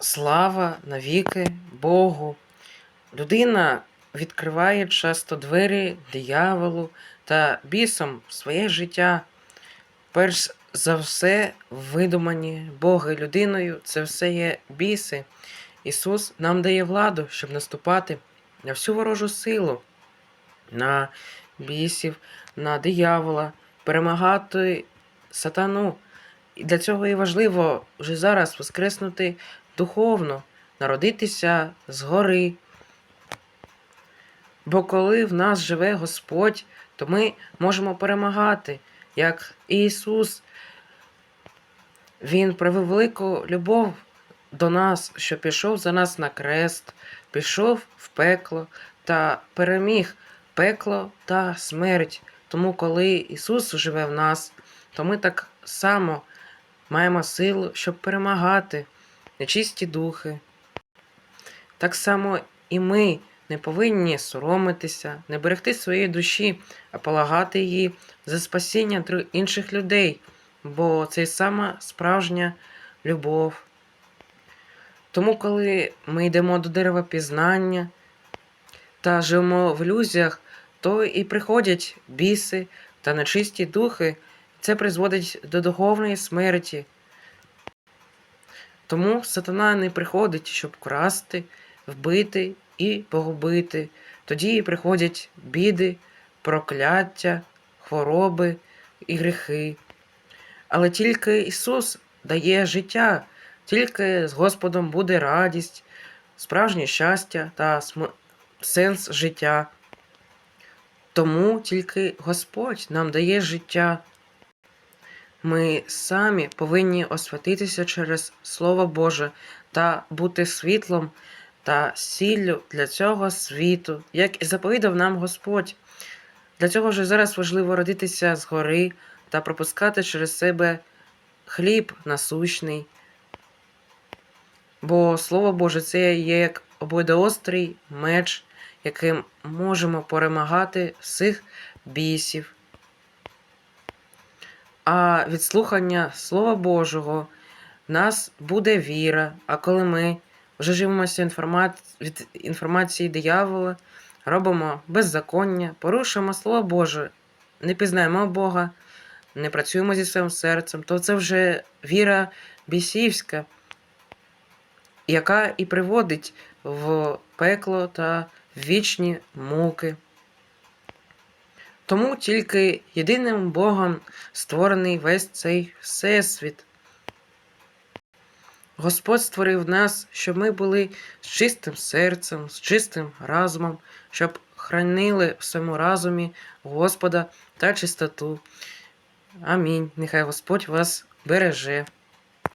слава навіки Богу. Людина відкриває часто двері дияволу та бісом своє життя. Перш за все, видумані Боги людиною це все є біси. Ісус нам дає владу, щоб наступати на всю ворожу силу, на бісів, на диявола, перемагати сатану. І для цього і важливо вже зараз воскреснути духовно, народитися згори. Бо коли в нас живе Господь, то ми можемо перемагати, як Ісус. Він проявив велику любов до нас, що пішов за нас на крест, пішов в пекло та переміг пекло та смерть. Тому, коли Ісус живе в нас, то ми так само маємо силу, щоб перемагати нечисті духи. Так само і ми не повинні соромитися, не берегти своєї душі, а полагати її за спасіння інших людей, бо це сама справжня любов. Тому, коли ми йдемо до дерева пізнання та живемо в ілюзіях, то і приходять біси та нечисті духи, це призводить до духовної смерті. Тому сатана не приходить, щоб красти, вбити і погубити. Тоді приходять біди, прокляття, хвороби і гріхи. Але тільки Ісус дає життя, тільки з Господом буде радість, справжнє щастя та сенс життя. Тому тільки Господь нам дає життя. Ми самі повинні освятитися через Слово Боже та бути світлом та сіллю для цього світу, як і заповідав нам Господь. Для цього вже зараз важливо родитися згори та пропускати через себе хліб насущний. Бо Слово Боже це є як обоюдоострий меч, яким можемо перемагати всіх бісів. А від слухання Слова Божого нас буде віра. А коли ми вже живемося інформа... від інформації диявола, робимо беззаконня, порушуємо Слово Боже, не пізнаємо Бога, не працюємо зі своїм серцем, то це вже віра бісівська, яка і приводить в пекло та вічні муки. Тому тільки єдиним Богом створений весь цей всесвіт. Господь створив нас, щоб ми були з чистим серцем, з чистим разумом, щоб хранили в своєму разумі Господа та чистоту. Амінь. Нехай Господь вас береже.